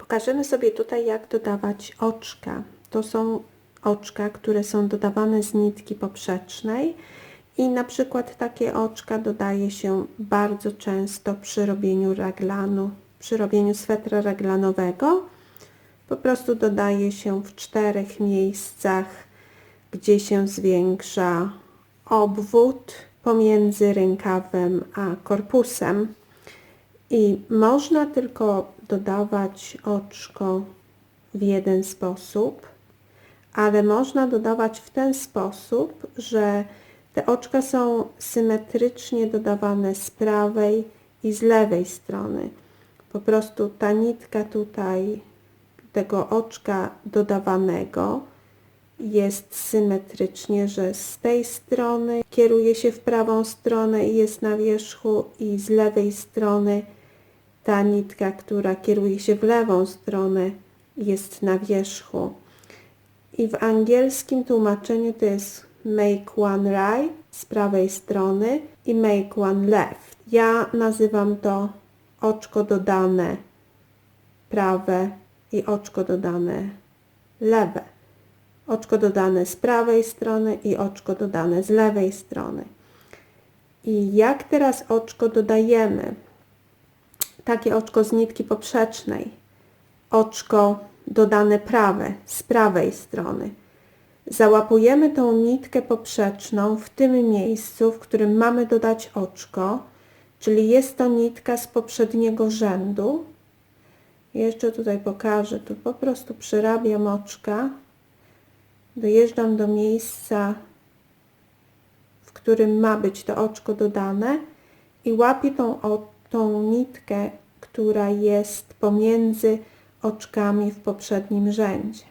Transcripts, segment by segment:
Pokażemy sobie tutaj, jak dodawać oczka. To są oczka, które są dodawane z nitki poprzecznej i na przykład takie oczka dodaje się bardzo często przy robieniu raglanu, przy robieniu swetra raglanowego. Po prostu dodaje się w czterech miejscach, gdzie się zwiększa obwód pomiędzy rękawem a korpusem. I można tylko dodawać oczko w jeden sposób, ale można dodawać w ten sposób, że te oczka są symetrycznie dodawane z prawej i z lewej strony. Po prostu ta nitka tutaj tego oczka dodawanego jest symetrycznie, że z tej strony kieruje się w prawą stronę i jest na wierzchu i z lewej strony ta nitka, która kieruje się w lewą stronę jest na wierzchu. I w angielskim tłumaczeniu to jest make one right z prawej strony i make one left. Ja nazywam to oczko dodane prawe i oczko dodane lewe. Oczko dodane z prawej strony i oczko dodane z lewej strony. I jak teraz oczko dodajemy? Takie oczko z nitki poprzecznej. Oczko dodane prawe z prawej strony. Załapujemy tą nitkę poprzeczną w tym miejscu, w którym mamy dodać oczko, czyli jest to nitka z poprzedniego rzędu. Jeszcze tutaj pokażę, tu po prostu przyrabiam oczka, dojeżdżam do miejsca, w którym ma być to oczko dodane i łapię tą, tą nitkę, która jest pomiędzy oczkami w poprzednim rzędzie.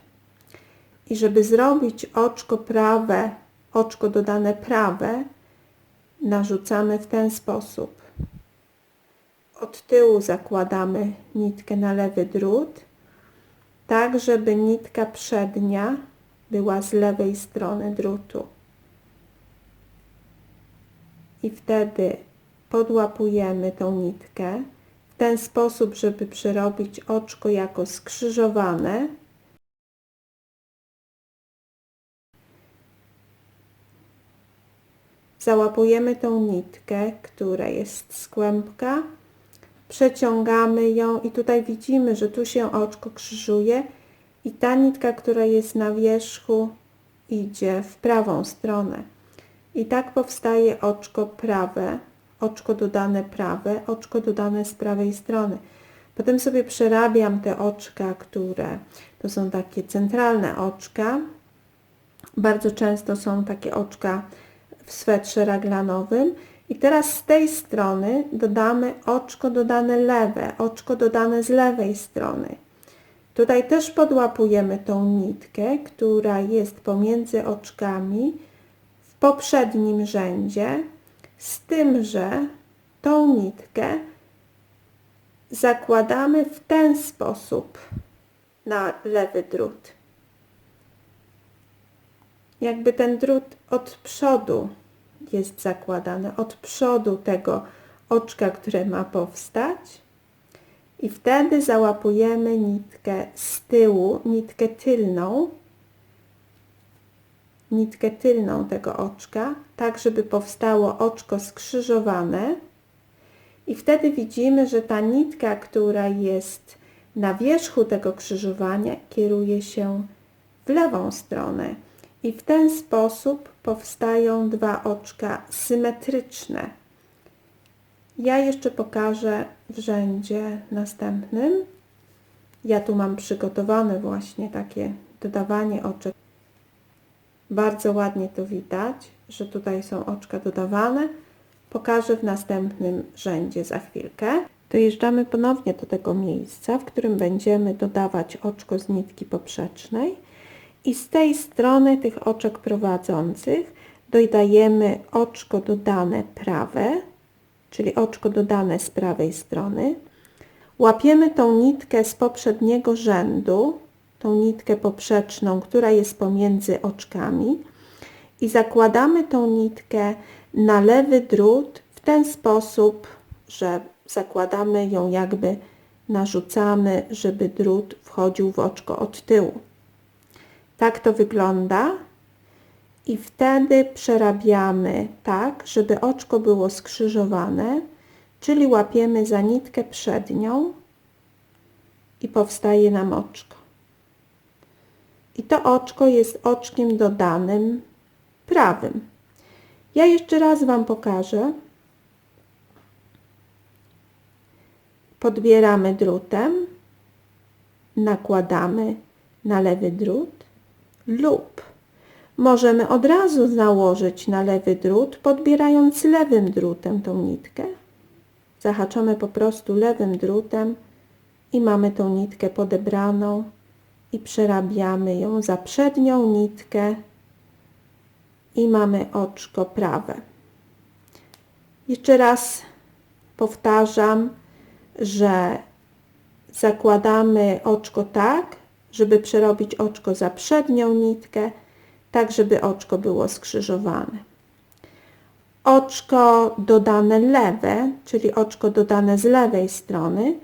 I żeby zrobić oczko prawe, oczko dodane prawe, narzucamy w ten sposób. Od tyłu zakładamy nitkę na lewy drut, tak żeby nitka przednia była z lewej strony drutu. I wtedy podłapujemy tą nitkę w ten sposób, żeby przerobić oczko jako skrzyżowane. Załapujemy tą nitkę, która jest z kłębka, przeciągamy ją i tutaj widzimy, że tu się oczko krzyżuje i ta nitka, która jest na wierzchu idzie w prawą stronę. I tak powstaje oczko prawe, oczko dodane prawe, oczko dodane z prawej strony. Potem sobie przerabiam te oczka, które to są takie centralne oczka. Bardzo często są takie oczka w swetrze raglanowym. I teraz z tej strony dodamy oczko dodane lewe, oczko dodane z lewej strony. Tutaj też podłapujemy tą nitkę, która jest pomiędzy oczkami w poprzednim rzędzie, z tym, że tą nitkę zakładamy w ten sposób na lewy drut. Jakby ten drut od przodu jest zakładany, od przodu tego oczka, które ma powstać i wtedy załapujemy nitkę z tyłu, nitkę tylną, nitkę tylną tego oczka, tak żeby powstało oczko skrzyżowane i wtedy widzimy, że ta nitka, która jest na wierzchu tego krzyżowania kieruje się w lewą stronę i w ten sposób powstają dwa oczka symetryczne. Ja jeszcze pokażę w rzędzie następnym. Ja tu mam przygotowane właśnie takie dodawanie oczek. Bardzo ładnie to widać, że tutaj są oczka dodawane. Pokażę w następnym rzędzie za chwilkę. Dojeżdżamy ponownie do tego miejsca, w którym będziemy dodawać oczko z nitki poprzecznej i z tej strony tych oczek prowadzących dodajemy oczko dodane prawe, czyli oczko dodane z prawej strony. Łapiemy tą nitkę z poprzedniego rzędu, tą nitkę poprzeczną, która jest pomiędzy oczkami i zakładamy tą nitkę na lewy drut w ten sposób, że zakładamy ją jakby narzucamy, żeby drut wchodził w oczko od tyłu. Tak to wygląda. I wtedy przerabiamy tak, żeby oczko było skrzyżowane, czyli łapiemy za nitkę przednią i powstaje nam oczko. I to oczko jest oczkiem dodanym prawym. Ja jeszcze raz Wam pokażę. Podbieramy drutem, nakładamy na lewy drut lub możemy od razu założyć na lewy drut, podbierając lewym drutem tą nitkę. Zahaczamy po prostu lewym drutem i mamy tą nitkę podebraną i przerabiamy ją za przednią nitkę i mamy oczko prawe. Jeszcze raz powtarzam, że zakładamy oczko tak, żeby przerobić oczko za przednią nitkę, tak żeby oczko było skrzyżowane. Oczko dodane lewe, czyli oczko dodane z lewej strony,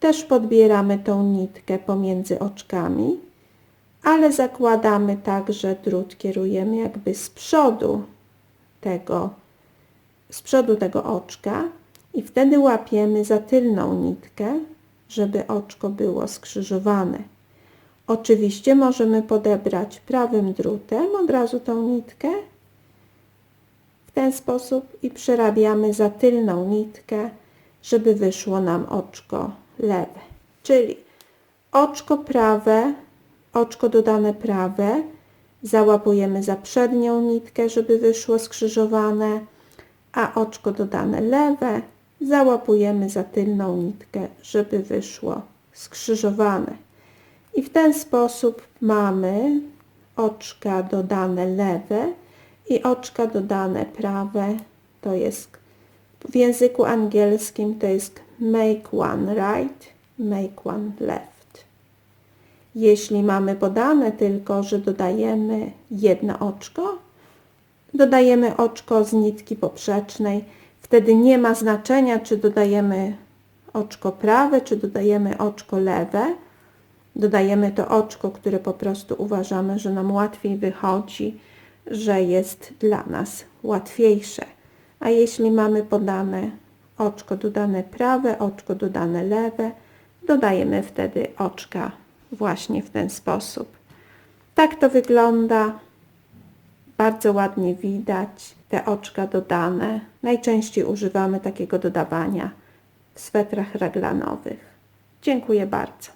też podbieramy tą nitkę pomiędzy oczkami, ale zakładamy tak, że drut kierujemy jakby z przodu tego, z przodu tego oczka i wtedy łapiemy za tylną nitkę, żeby oczko było skrzyżowane. Oczywiście możemy podebrać prawym drutem od razu tą nitkę w ten sposób i przerabiamy za tylną nitkę, żeby wyszło nam oczko lewe. Czyli oczko prawe, oczko dodane prawe, załapujemy za przednią nitkę, żeby wyszło skrzyżowane, a oczko dodane lewe załapujemy za tylną nitkę, żeby wyszło skrzyżowane. I w ten sposób mamy oczka dodane lewe i oczka dodane prawe. To jest w języku angielskim to jest make one right, make one left. Jeśli mamy podane tylko, że dodajemy jedno oczko, dodajemy oczko z nitki poprzecznej, wtedy nie ma znaczenia, czy dodajemy oczko prawe, czy dodajemy oczko lewe. Dodajemy to oczko, które po prostu uważamy, że nam łatwiej wychodzi, że jest dla nas łatwiejsze. A jeśli mamy podane oczko dodane prawe, oczko dodane lewe, dodajemy wtedy oczka właśnie w ten sposób. Tak to wygląda. Bardzo ładnie widać te oczka dodane. Najczęściej używamy takiego dodawania w swetrach raglanowych. Dziękuję bardzo.